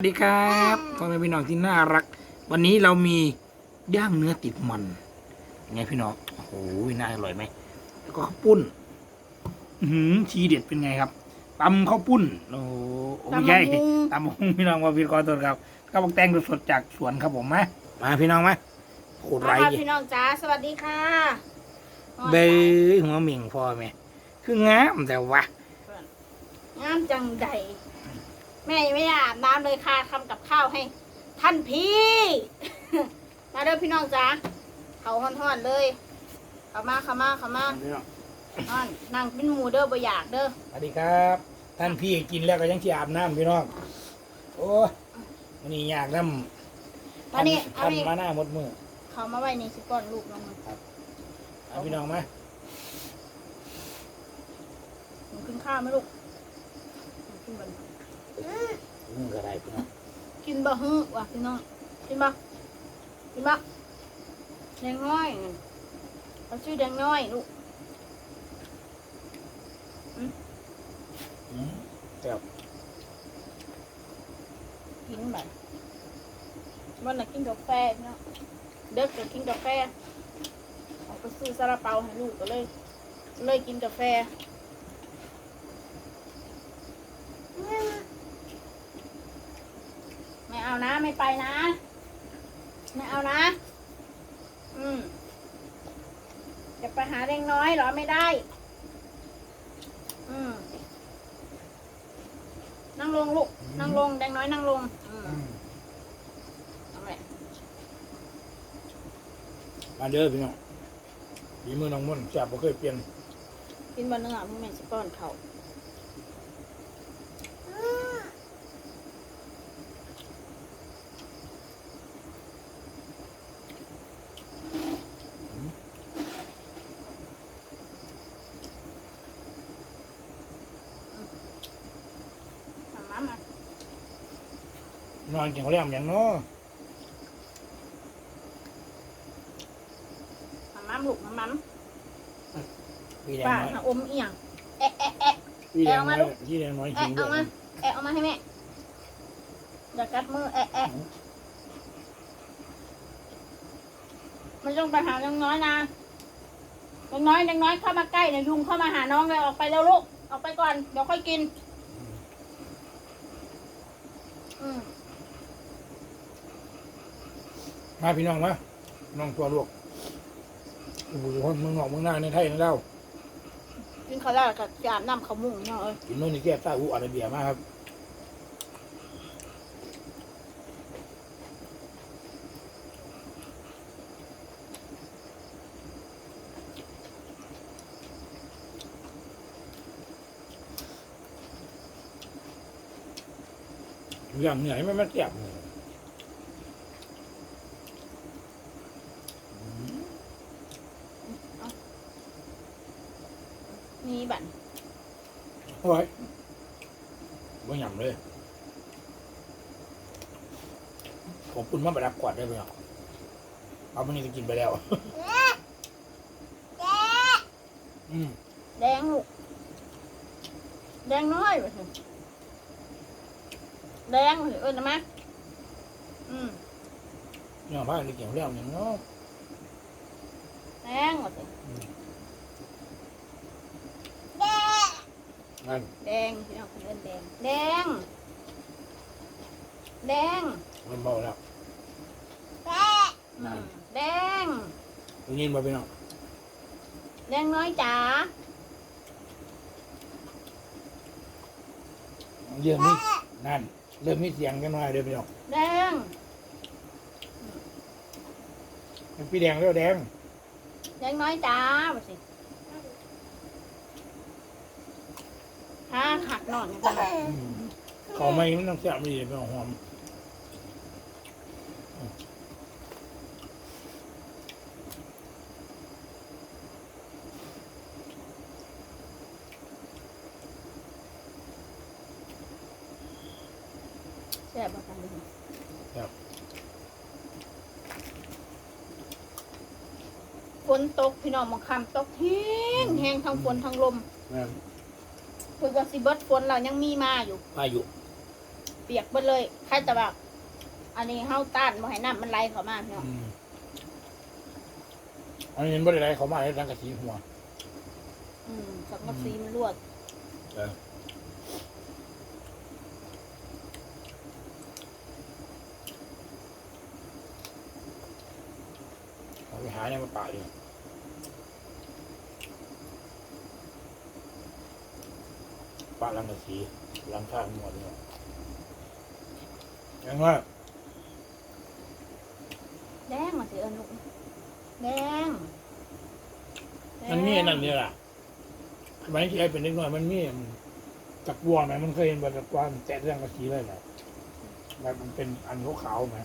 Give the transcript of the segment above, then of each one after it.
สวัสดีครับพ่อแม่พี่น้องที่น่ารัก วันนี้เรามีย่างเนื้อติดมันยังไงพี่น้องโอ้โหน่าอร่อยไหมแล้วก็ข้าวปุ้นอือหือทีเด็ดเป็นไงครับตำข้าวปุ้นโอ้โหไม่ใช่ตำบักหุ่งตำบักหุ่งพี่น้องว่าพี่กอตัวครับข้าวบักแตงสดๆจากสวนครับผมมามาพี่น้องมาโคตรไรมาค่ะพี่น้องจ้าสวัสดีค่ะเบยหัวเหม่งพ่อแม่คืองามแต่ว่างามจังใด แม่ยังไม่ได้อาบน้ำเลยค่ะทำกับข้าวให้ ท่านพี่ มาเด้อพี่น้องจ้าเขาห่อนๆเลยเข้ามาเข้ามาเข้ามาพี่น้องอ่อนนั่งเป็นหมูเด้อบ่อยากเด้อสวัสดีครับ ท่านพี่กินแล้วก็ยังที่อาบน้ำพี่น้องโอ้ยวันนี้อยากน้ำตอนนี้เอาทำนี่มาหน้าหมดมือเขามาไว้นี่สิก่อนลูกลงมาเอาพี่น้องมาหนูกินข้าวไหมลูกหนูกินบ่ มึงก็ได้พี่น้องกินบ่ฮึว่ะพี่น้องกินบ่กินบ่แดงน้อยเขาชื่อแดงน้อยลูกอืมแซ่บกินแบบวันน่ะกินกาแฟเนาะเด็กก็กินกาแฟเอาไปซื้อซาลาเปาให้ลูกก็เลย เลยกินกาแฟไม่เอานะ ไม่ไปนะ ไม่เอานะ อืมจะไปหาเด็กน้อยเหรอไม่ได้ อืม นั่งลงลูก นั่งลงแดงน้อยนั่งลง อืมอืมเอาแหละมาเด้อพี่น้องฝีมือน้องมุ่นแซ่บบ่เคยเปลี่ยน กินบะเนื้อมึงแม่นสิป้อนเขาท นอนกินข้าวแล้อย่างเนาะทำมาลูกทำมาพี่แดงป้าน้อยน่ะอมเอียงแอะแอะแอะ พี่แดงน้อยเอามาลูก พี่แดงน้อยหิแอะวเอาด้วมายแอะเอามาให้แม่อย่ากัดมือแอะแอะไม่ต้องไปหาเด็กน้อยนะเด็กน้อยเด็กน้อยเข้ามาใกล้เนี่ยยุงเข้ามาหาน้องเลยออกไปแล้วลูกออกไปก่อนเดี๋ยวค่อยกิน อืม มาพี่น้องมาน้องตัวลูกโอ้โหคนเมืองนอกเมืองหน้าในไทยนะเรากินข้าวแล้วกับจานน้ำข้าวมุ้งเนาะเอ้ยกินโน่นนี่แก้ซาอุอาระเบียมาครับอย่างเหนื่อยไม่มาแซ่บเลย นี่บั่น โอ้ยบ่หยำเลย ขอบคุณมาประดับกวาดได้ไหมอะ เอาวันนี้จะกินไปแล้ว อืมแดงลูกแดงน้อยไปสิแดงไปสิเอ้ยนะมะอืมเนี่ยบ้านนี่เกี่ยวแล้วอย่างเนาะแดงไปสินั่นแดงพี่น้องคนเอิ้นแดง แดง แดงมันเบาแล้วอืม แดงตรงนี้มาไปเนาะแดงน้อยจ๋าเรื่องนี้นั่นเริ่มมีเสียงกันหน่อยเดี๋ยวไปเนาะแดงมันพี่แดงแล้วแดงแดงน้อยจ๋าไปสิฮะหักหนอนกันไปอืมเขาไม่มันต้องแซ่บไม่ดีไปเอาหอม แซ่บมากันเลย ครับฝนตกพี่น้องมองคำตกแห้งแห้งทั้งฝนทั้งลมนั่นเพื่อว่าสิเบิดฝนเรายังมีมาอยู่พายุเปียกหมดเลยใครจะแบบอันนี้เฮาต้านบ่ให้น้ำมันไหลเข้ามาพี่น้องอืมอันนี้เห็นบ่ได้ไรเขามาให้รังกะสีหัว อืมสังกะสีมันรั่วเออ เอาไปหาเนี่ยมาป่าดิป่ารังกะสีรังข้างหมดเนี่ยยังว่าแดงมาสิเอิญลูกแดงแดงมันมีอันนั่นเนี่ยล่ะสมัยที่ไอ้เป็นเด็กน้อยมันมีตะกัวไหมมันเคยเห็นบนตะกัวมันแตะเรื่องกะสีเลยแหละแบบมันเป็นอันขาวๆไหม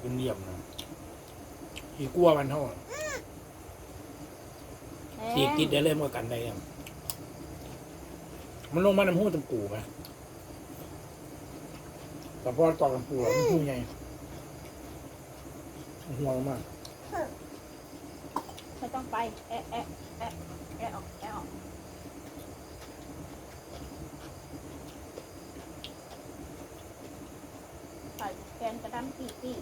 เป็นเหลี่ยมๆนะอีกัวมันเท่าแด ตีงกิดได้เลยมากันได้ยังมันลงมาน้ำหูตะกูไหมแต่พอต่อกันปูแล้วมันหูใหญ่หัวมากไม่ต้องไป แอะแอะแอะแอะออกแอะออกใส่แกนกระดำปีปี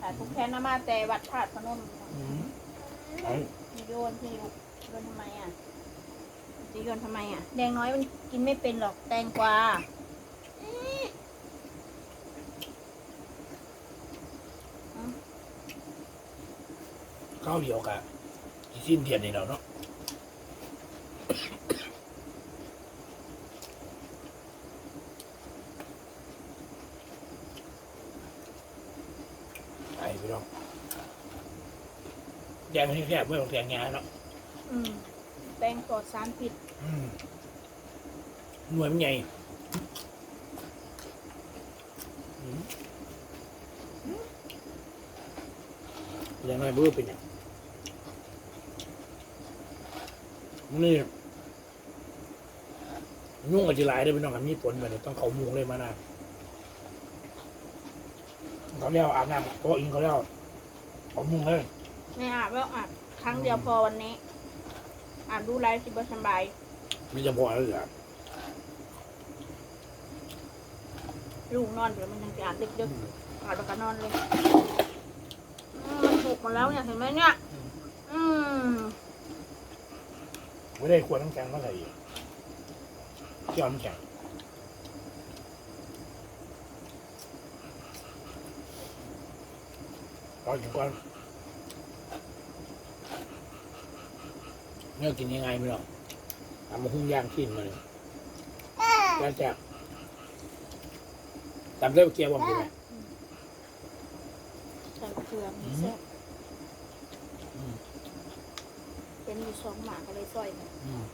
ใส่ทุกแคนนามาแต่วัดธาตุพนมอืมไอ้มีโยนที่โยนทำไมอะจะโยนทำไมอะ แดงน้อยมันกินไม่เป็นหรอกแตงกวาข้าวเดียวกันสิ้นเทียนนี่เราเนาะ พี่น้องแดงที่แคบไม่ต้องแดงงานเนาะอืมแตงปลอดสารพิษอืมหน่วยมันใหญ่อืมยังไงบื้อเป็นอย่างนี่ยุ่งกับจีไรได้เป็นน้องกับมีผลแบบต้องเขามุงเลยมานะ เขาเรียกว่าอาบน้ำโต๊ะอิงเขาเรียกว่าเขามุงเลยไม่อาบแล้วอาบครั้งเดียวพอวันนี้ อาบดูไลฟ์สิบสบายไม่จะพอแล้วเหรอลูกนอนเดี๋ยวมันยังจะอาบดึกๆอาบแล้วก็นอนเลยอืมมันถูกหมดแล้วเนี่ยเห็นไหมเนี่ย อืมไม่ได้ควรต้องแข็งเท่าไหร่อีกยอมแข็ง รออยู่ก่อนเนี่ยกินยังไงไม่หรอกทำมาหุ้งย่างชิ้นมาเลยแล้วแจกตำเส้นเกี๊ยวบอมกินไหมใส่เกลือมีแซ่บอืมเป็นอยู่สองหมากก็เลยซอยมันอืม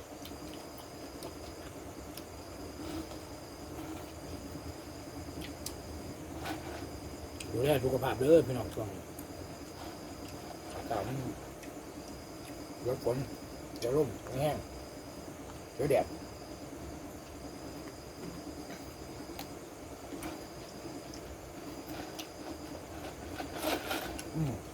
ดูแลสุขภาพเด้อพี่น้องช่วงนี้ อากาศมันเดี๋ยวฝนเดี๋ยวลมแห้งเดี๋ยวแดดอืม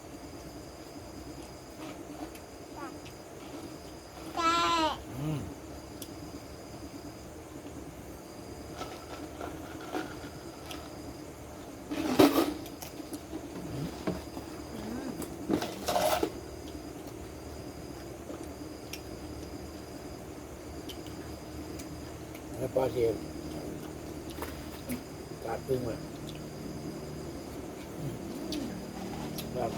แล้วปลาเชียวกาดพึ่งมาแบบ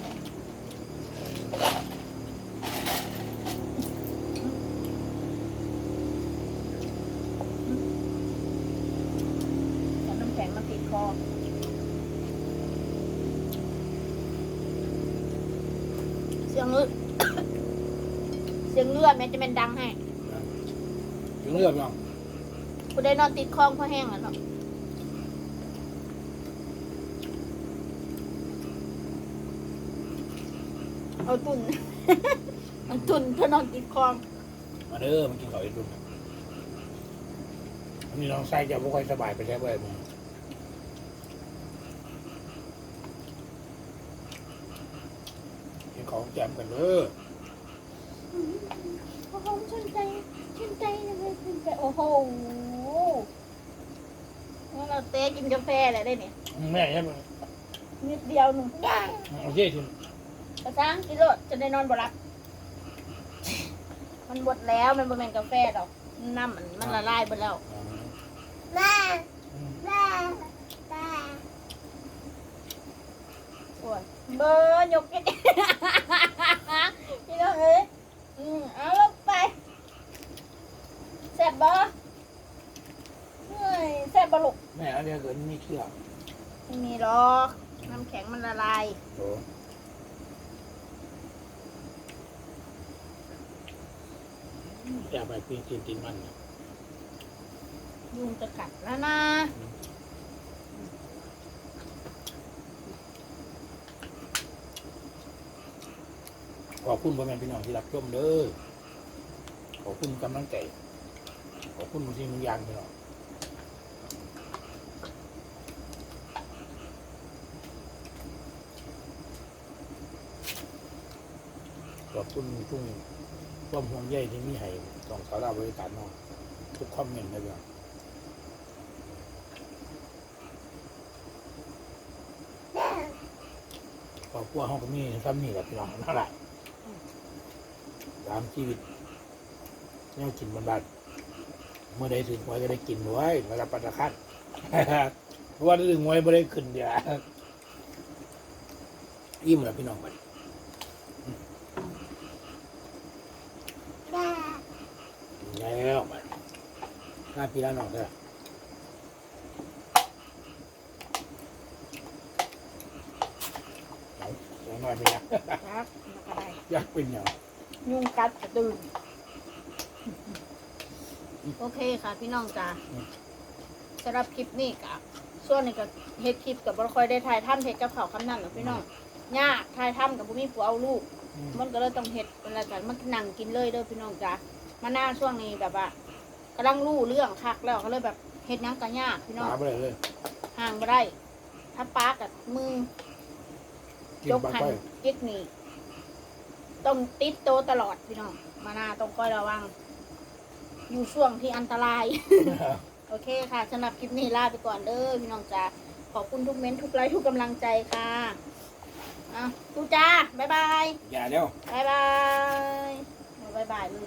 แต่น้ำแข็งมันติดคอเสียงเลือด เสียงเลือดแม่จะเป็นดังให้ ถึงเลือกยัง กูได้นอนติดคลองเพราะแห้งแล้วเนาะเอาตุนเอาตุนเพื่อนอนติดคลองมาเด้อมันกินข้าวไอ้ดุนอันนี้น้องไส้จะไม่ค่อยสบายไปแท้เว้ยมึงกินของแจมกันเด้อโอ้โหชื่นใจชื่นใจเลยชื่นใจโอ้โห งั้นเราเต้กินกาแฟอะไรได้เนี่ยแม่ใช่ไหมนิดเดียวหนึ่งโอเคคุณกระซังกินโลดจะได้นอนบ่หลับ มันหมดแล้วมันบ่แม่นกาแฟดอกน้ำมันมันละลายไปแล้วปวดเบอร์ยกกินพี่น้องเอ้ยอืมเอาลงไปแซ่บบ่เฮ้ยแซ่บบ่ลูก แม่อันเดียวเกิดมีเชื่อไม่มีหรอกน้ำแข็งมันละลายโอ้จะไปปีนกินตินมันเนี่ยยุงจะกัดแล้วนะขอบคุณพ่อแม่พี่น้องที่รับชมเด้อขอบคุณกำลังใจขอบคุณทุกสิ่งทุกอย่างพี่น้อง ขอบคุณทุกความห่วงใยที่มีให้ต้องสาราบริการเนาะทุกคอมเมนเลยพี่น้องครอบครัวห้องก็มีซ้ำนี่แหละพี่น้องนั่นแหละตามชีวิตแนวกินบนบ้านเมื่อใดถึงไว้ก็ได้กินไว้มารับปะทานเพราะว่าถึงไว้ไม่ได้ขึ้นเดียวอิ่มแล้วพี่น้องไป แล้วไปหน้าพี่ร้านน้องเถอะเอาอย่างน้อยไปนะครับมันก็ได้อยากเป็นอย่างยุงกัดกระตื่นโอเคค่ะ พี่น้องจ้าสำหรับคลิปนี้กับส่วนนี้ก็เฮ็ดคลิปกับบค่อยได้ถ่ายทำเฮ็ดกับเขาวคำนั้นหรอกพี่น้องยากถ่ายทำกับบุมีผัวเอาลูกอืมมันก็เลยต้องเฮ็ดเป็นรายการมันนั่งกินเลยเด้อพี่น้องจ้า มาหน้าช่วงนี้แบบว่ากำลังรู้เรื่องคักแล้วก็เลยแบบเฮ็ดหยังก็ยากพี่น้องหาไปเลยเลย ห่างบ่ได้ ถ้าป้ากับมือกินยกปลาหันก้อยยิกนี่ต้องติดโตวตลอดพี่น้องมาหน้าต้องคอยระวัง อยู่ช่วงที่อันตราย โอเคค่ะสำหรับคลิปนี้ลาไปก่อนเด้อพี่น้องจ้าขอบคุณทุกเม้นต์ทุกไลค์ทุกกำลังใจค่ะอะตูจ้าบ๊ายบาย อย่าเดี๋ยวบ๊ายบายบ๊ายบายเลย